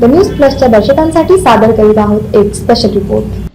The news प्लसच्या दर्शकांसाठी सादर करीत आहोत एक स्पेशल रिपोर्ट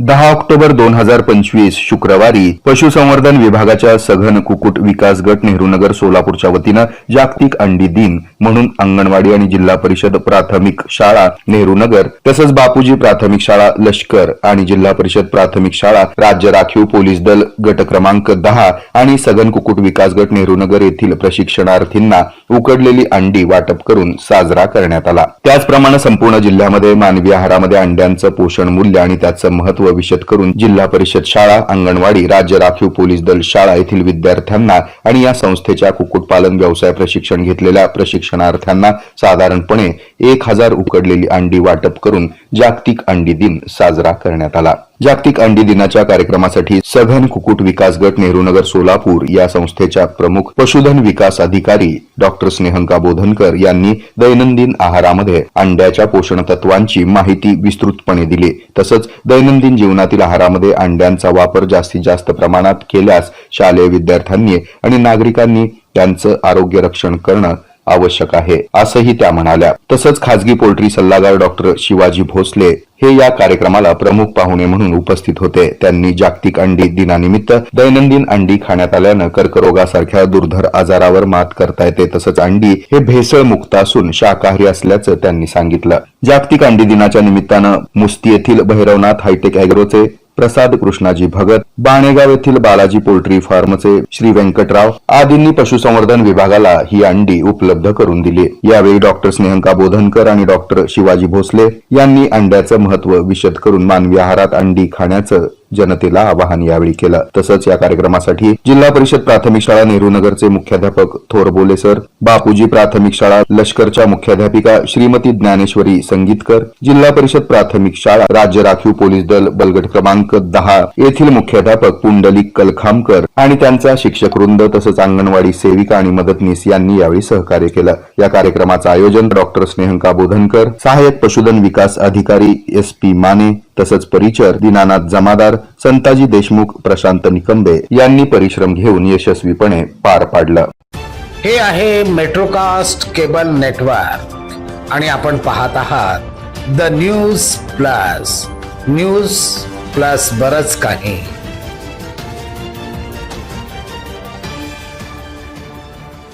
दहा ऑक्टोबर दोन हजार पंचवीस शुक्रवारी पशुसंवर्धन विभागाच्या सघन कुकुट विकास गट नेहरूनगर सोलापूरच्या वतीनं जागतिक अंडी दिन म्हणून अंगणवाडी आणि जिल्हा परिषद प्राथमिक शाळा नेहरूनगर तसंच बापूजी प्राथमिक शाळा लष्कर आणि जिल्हा परिषद प्राथमिक शाळा राज्य राखीव पोलीस दल गट क्रमांक दहा आणि सघन कुकुट विकास गट नेहरूनगर येथील प्रशिक्षणार्थींना उकडलेली अंडी वाटप करून साजरा करण्यात आला. त्याचप्रमाणे संपूर्ण जिल्ह्यामध्ये मानवी आहारामध्ये अंड्यांचं पोषण मूल्य आणि त्याचं महत्त्व विशद करून जिल्हा परिषद शाळा अंगणवाडी राज्य राखीव पोलीस दल शाळा येथील विद्यार्थ्यांना आणि या संस्थेच्या कुक्कुटपालन व्यवसाय प्रशिक्षण घेतलेल्या प्रशिक्षणार्थ्यांना साधारणपणे एक हजार उकडलेली अंडी वाटप करून जागतिक अंडी दिन साजरा करण्यात आला. जागतिक अंडी दिनाच्या कार्यक्रमासाठी सघन कुकुट विकास गट नेहरूनगर सोलापूर या संस्थेच्या प्रमुख पशुधन विकास अधिकारी डॉक्टर स्नेहंका बोधनकर यांनी दैनंदिन आहारामध्ये अंड्याच्या पोषण तत्वांची माहिती विस्तृतपणे दिली. तसंच दैनंदिन जीवनातील आहारामध्ये अंड्यांचा वापर जास्तीत जास्त प्रमाणात केल्यास शालेय विद्यार्थ्यांनी आणि नागरिकांनी त्यांचं आरोग्य रक्षण करणं आवश्यक आहे असंही त्या म्हणाल्या. तसंच खासगी पोल्ट्री सल्लागार डॉक्टर शिवाजी भोसले हे या कार्यक्रमाला प्रमुख पाहुणे म्हणून उपस्थित होते. त्यांनी जागतिक अंडी दिनानिमित्त दैनंदिन अंडी खाण्यात आल्यानं कर्करोगासारख्या दुर्धर आजारावर मात करता येते. तसंच अंडी हे भेसळ मुक्त असून शाकाहारी असल्याचं त्यांनी सांगितलं. जागतिक अंडी दिनाच्या निमित्तानं मुस्ती येथील भैरवनाथ हायटेक अॅग्रोचे प्रसाद कृष्णाजी भगत बाणेगाव येथील बालाजी पोल्ट्री फार्मचे श्री व्यंकटराव आदींनी पशुसंवर्धन विभागाला ही अंडी उपलब्ध करून दिली. यावेळी डॉक्टर स्नेहंका बोधनकर आणि डॉक्टर शिवाजी भोसले यांनी अंड्याचं महत्त्व विशद करून मानवी आहारात अंडी खाण्याचं जनतेला आवाहन यावेळी केलं. तसंच या कार्यक्रमासाठी जिल्हा परिषद प्राथमिक शाळा नेहरूनगरचे मुख्याध्यापक थोरबोले सर बापूजी प्राथमिक शाळा लष्करच्या मुख्याध्यापिका श्रीमती ज्ञानेश्वरी संगीतकर जिल्हा परिषद प्राथमिक शाळा राज्य राखीव पोलीस दल बलगट क्रमांक दहा येथील मुख्याध्यापक पुंडलिक कलखामकर आणि त्यांचा शिक्षक वृंद तसंच अंगणवाडी सेविका आणि मदतनीस यांनी यावेळी सहकार्य केलं. या कार्यक्रमाचं आयोजन डॉक्टर स्नेहंका बोधनकर सहाय्यक पशुधन विकास अधिकारी एस पी माने तसंच परिचर दीनानाथ जमादार संताजी देशमुख प्रशांत निकंबे यांनी परिश्रम घेऊन यशस्वीपणे पार पाडलं. हे आहे मेट्रोकास्ट केबल नेटवर्क आणि आपण पाहत आहात the news plus news plus बरच काही.